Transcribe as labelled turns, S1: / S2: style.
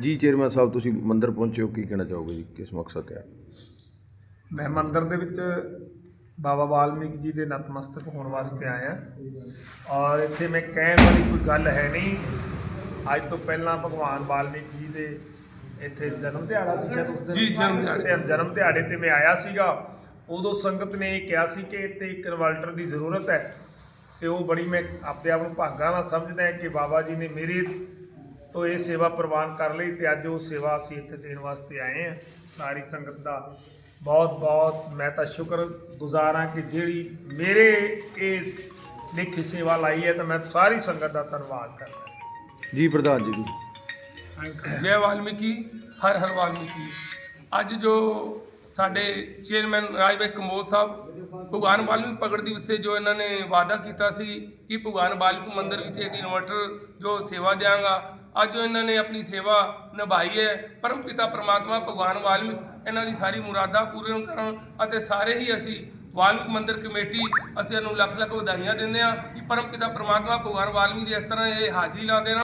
S1: ਜੀ ਚੇਅਰਮੈਨ ਸਾਹਿਬ ਤੁਸੀਂ ਮੰਦਿਰ ਪਹੁੰਚੇ ਹੋ ਕੀ ਕਹਿਣਾ ਚਾਹੋਗੇ ਜੀ ਕਿਸ ਮਕਸਦ ਤੇ ਆਏ
S2: ਮੈਂ ਮੰਦਿਰ ਦੇ ਵਿੱਚ ਬਾਬਾ ਵਾਲਮੀਕ ਜੀ ਦੇ ਨਤਮਸਤਕ ਹੋਣ ਵਾਸਤੇ ਆਇਆ। ਔਰ ਇੱਥੇ ਮੈਂ ਕਹਿਣ ਵਾਲੀ ਕੋਈ ਗੱਲ ਹੈ ਨਹੀਂ ਅੱਜ ਤੋਂ ਪਹਿਲਾਂ ਭਗਵਾਨ ਵਾਲਮੀਕ ਜੀ ਦੇ ਇੱਥੇ ਜਨਮ ਦਿਹਾੜਾ ਸੀ ਸ਼ਾਇਦ ਉਸ ਦਿਨ
S3: ਜੀ, ਜਨਮ ਦਿਹਾੜੇ।
S2: ਤੇ ਜਨਮ ਦਿਹਾੜੇ ਤੇ ਮੈਂ ਆਇਆ ਸੀਗਾ। ਉਦੋਂ ਸੰਗਤ ਨੇ ਇਹ ਕਿਹਾ ਸੀ ਕਿ ਇੱਥੇ ਇੱਕ ਇਨਵਰਟਰ ਦੀ ਜ਼ਰੂਰਤ ਹੈ। ਤੇ ਉਹ ਬੜੀ ਮੈਂ ਆਪਣੇ ਆਪ ਨੂੰ ਭਾਗਾ ਨਾਲ ਸਮਝਦਾ ਹਾਂ ਕਿ ਬਾਬਾ ਜੀ ਨੇ ਮੇਰੇ ਤੋਂ ਇਹ ਸੇਵਾ ਪ੍ਰਵਾਨ ਕਰ ਲਈ ਤੇ ਅੱਜ ਉਹ ਸੇਵਾ ਅਸੀਂ ਇੱਥੇ ਦੇਣ ਵਾਸਤੇ ਆਏ ਹਾਂ। ਸਾਰੀ ਸੰਗਤ ਦਾ ਬਹੁਤ ਬਹੁਤ ਮੈਂ ਤਾਂ ਸ਼ੁਕਰ ਗੁਜ਼ਾਰ ਹਾਂ ਕਿ ਜਿਹੜੀ ਮੇਰੇ ਇਹ ਲਿਖੀ ਸੇਵਾ ਲਾਈ ਹੈ ਤਾਂ ਮੈਂ ਸਾਰੀ ਸੰਗਤ ਦਾ ਧੰਨਵਾਦ ਕਰਦਾ
S1: ਜੀ ਪ੍ਰਧਾਨ ਜੀ ਤੁਸੀਂ।
S3: ਜੈ ਵਾਲਮੀਕੀ ਹਰ ਹਰ ਵਾਲਮੀਕੀ। ਅੱਜ ਜੋ ਸਾਡੇ ਚੇਅਰਮੈਨ ਰਾਜਬਾਈ ਕੰਬੋਜ ਸਾਹਿਬ, ਭਗਵਾਨ ਵਾਲਮੀਕ ਪ੍ਰਗਟ ਦਿਵਸ ਤੇ ਜੋ ਇਹਨਾਂ ਨੇ ਵਾਅਦਾ ਕੀਤਾ ਸੀ ਕਿ ਭਗਵਾਨ ਵਾਲਮੀਕ ਮੰਦਿਰ ਵਿੱਚ ਇੱਕ ਇਨਵਰਟਰ ਜੋ ਸੇਵਾ ਦਿਆਂਗਾ। ਅੱਜ ਜੋ ਇਹਨਾਂ ਨੇ ਆਪਣੀ ਸੇਵਾ ਨਿਭਾਈ ਹੈ। ਪਰਮ ਪਿਤਾ ਪ੍ਰਮਾਤਮਾ ਭਗਵਾਨ ਵਾਲਮੀਕ ਇਹਨਾਂ ਦੀ ਸਾਰੀ ਮੁਰਾਦਾਂ ਪੂਰੀਆਂ ਕਰਨ ਅਤੇ ਸਾਰੇ ਹੀ ਅਸੀਂ ਵਾਲਮੀਕ ਮੰਦਿਰ ਕਮੇਟੀ, ਅਸੀਂ ਇਹਨੂੰ ਲੱਖ ਲੱਖ ਵਧਾਈਆਂ ਦਿੰਦੇ ਹਾਂ ਕਿ ਪਰਮ ਪਿਤਾ ਪ੍ਰਮਾਤਮਾ ਭਗਵਾਨ ਵਾਲਮੀਕ ਦੀ ਇਸ ਤਰ੍ਹਾਂ ਇਹ ਹਾਜ਼ਰੀ ਲਾਉਂਦੇ ਰਹਿਣ।